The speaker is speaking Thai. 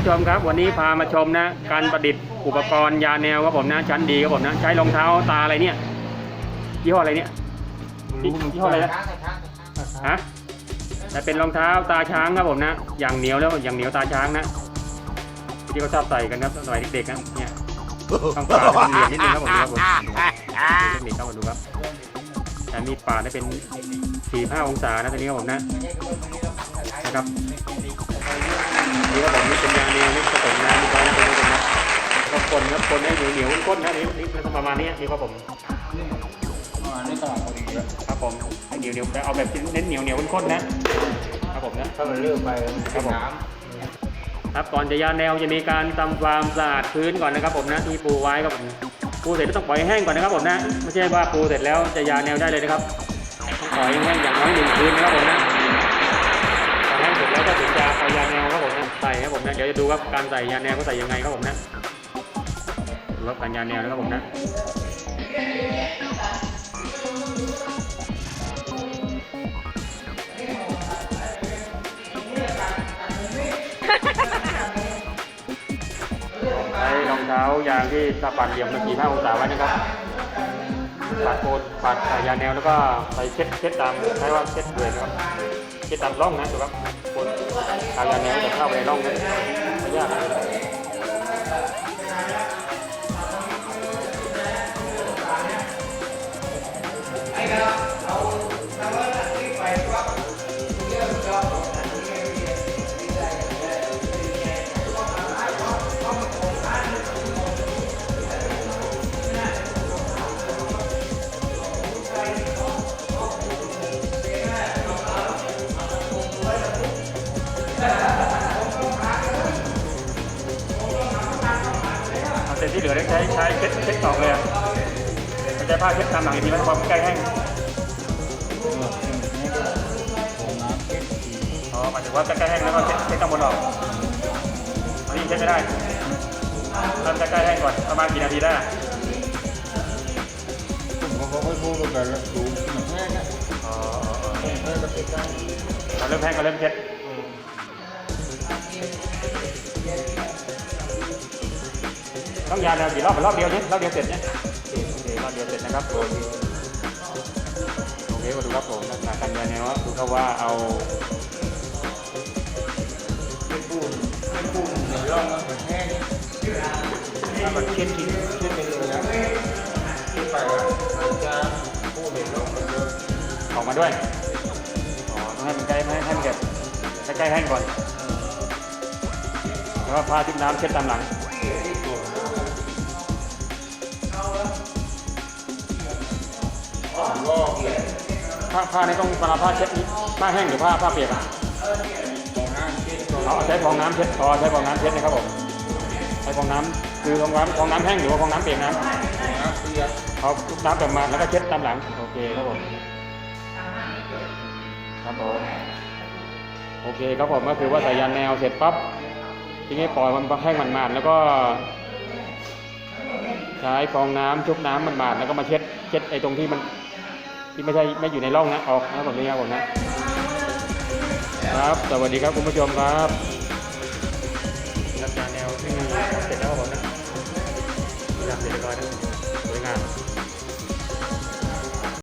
ผู้ชมครับ วันนี้พามาชมนะ การประดิษฐ์อุปกรณ์ยาแนวครับผมนะชั้นดีครับผมนะใช้รองเท้าตาอะไรเนี่ยยี่ห้ออะไรเนี่ยยี่ห้ออะไรนะฮะแต่เป็นรองเท้าตาช้างครับผมนะ อย่างเหนียวแล้วอย่างเหนียวตาช้างนะที่เขาชอบใส่กันครับสมัยเด็กๆนะเนี่ยต้องปาดเป็นเหลี่ยมนิดนึงครับผมครับผมดูเทคนิคเข้ามาดูครับแต่มีดปาดได้เป็นสี่ห้าองศานะตัวนี้ครับผมนะนะครับ ครับคนให้เหนียวเหนียวข้นๆนะนี่นี่ประมาณนี้นี่ครับผมอันนี้ตลาดพอดีแล้วครับผมให้เหนียวเหนียวๆแต่เอาแบบเน้นเหนียวเหนียวข้นๆนะครับผมนะถ้ามันเลื่อกไปมันเป็นน้ครับก่อนจะยาแนวจะมีการทำความสะอาดพื้นก่อนนะครับผมนะที่ปูไว้ครับผมปูเสร็จก็ต้องปล่อยให้แห้งก่อนนะครับผมนะไม่ใช่ว่าปูเสร็จแล้วจะยาแนวได้เลยนะครับต้องปล่อยให้แห้งอย่างน้อยหนึ่งคืนนะครับผมนะพอแห้งเสร็จแล้วก็ถึงจะเอายาแนวครับผมนะใส่ครับผมนะเดี๋ยวจะดูว่าการใส่ยาแนวเขาใส่ยังไงครับผมนะ ดูว่าการยาแนวนะครับผมนะใช้รองเท้ายางที่สะปัดเหลี่ยมมาสี่ห้าองศาไว้นะครับปัดโคนปัดยาแนวแล้วก็ใส่เช็ดเช็ดตามใช้ว่าเช็ดเลยนะครับเช็ดตามร่องนะดูครับโคนทางยาแนวจะเข้าไปในร่องนะไม่ยากนะเอา ใช้ใช้เช็ดเช็ดต่อเลยอะไม่ใช้ผ้าเช็ดตามหลังอีกทีไหมความใกล้แห้งำของน้ำเก็บสีอ๋อหมายถึงว่าใกล้ๆแห้งแล้วก็เช็ดเช็ดข้างบนออกอันนี้เช็ดไม่ได้ทำใกล้ๆแห้งก่อนประมาณกี่นาทีได้อะผมเขาค่อยพูดกันแล้วดูเหมือนแห้งอะอ๋ออ๋ออ๋อแห้งก็ติดได้เราเริ่มแห้งก็เริ่มเช็ด ต้องยาแนวกี่รอบรอบเดียวเนี่ยรอบเดียวเสร็จเนี่ยโอเครอบเดียวเสร็จนะครับโอเคโอเคมาดูครับผมลักษณะการยาแนวครับดูเขาว่าเอาไม่พูดไม่พูดในร่องมันเหมือนแห้งถ้ามันเช็ดทิ้งเช็ดไปเลยนะเช็ดไปแล้วมันจะพูดในร่องมันเยอะออกมาด้วยอ๋อต้องให้มันใกล้ให้ให้มันเก็บใกล้ๆแห้งก่อนแล้วก็ผ้าชุบน้ำเช็ดตามหลัง ผ้าผ้านี่ต้องเวลาผ้าเช็ดนี่ผ้าแห้งหรือผ้าผ้าเปียกอะของน้ำเช็ดก่อนเอาใช้ฟองน้ำเช็ดพอใช้ฟองน้ำเช็ดนะครับผมใช้ฟองน้ำคือฟองน้ำฟองน้ำแห้งหรือว่าฟองน้ำเปียกน้น้ำเปียกำเอาชุบน้ำแบบมาแล้วก็เช็ดตามหลังโอเคครับผมครับผมโอเคครับผมก็คือว่าใส่ยานแนวเสร็จปั๊บทีนี้ปล่อยมันแห้งมันมาดๆแล้วก็ ใช้ฟองน้ำชุบน้ำมันมาดๆแล้วก็มาเช็ดเช็ดไอ้ตรงที่มัน ที่ไม่ใช่ไม่อยู่ในร่องนะออกนะแบบผมนี่ครับผมนะครับสวัสดีครับคุณผู้ชมครับรักษาแนวที่เสร็จแล้วครับผมนะรับเสร็จเรียบร้อยนะสวยงาม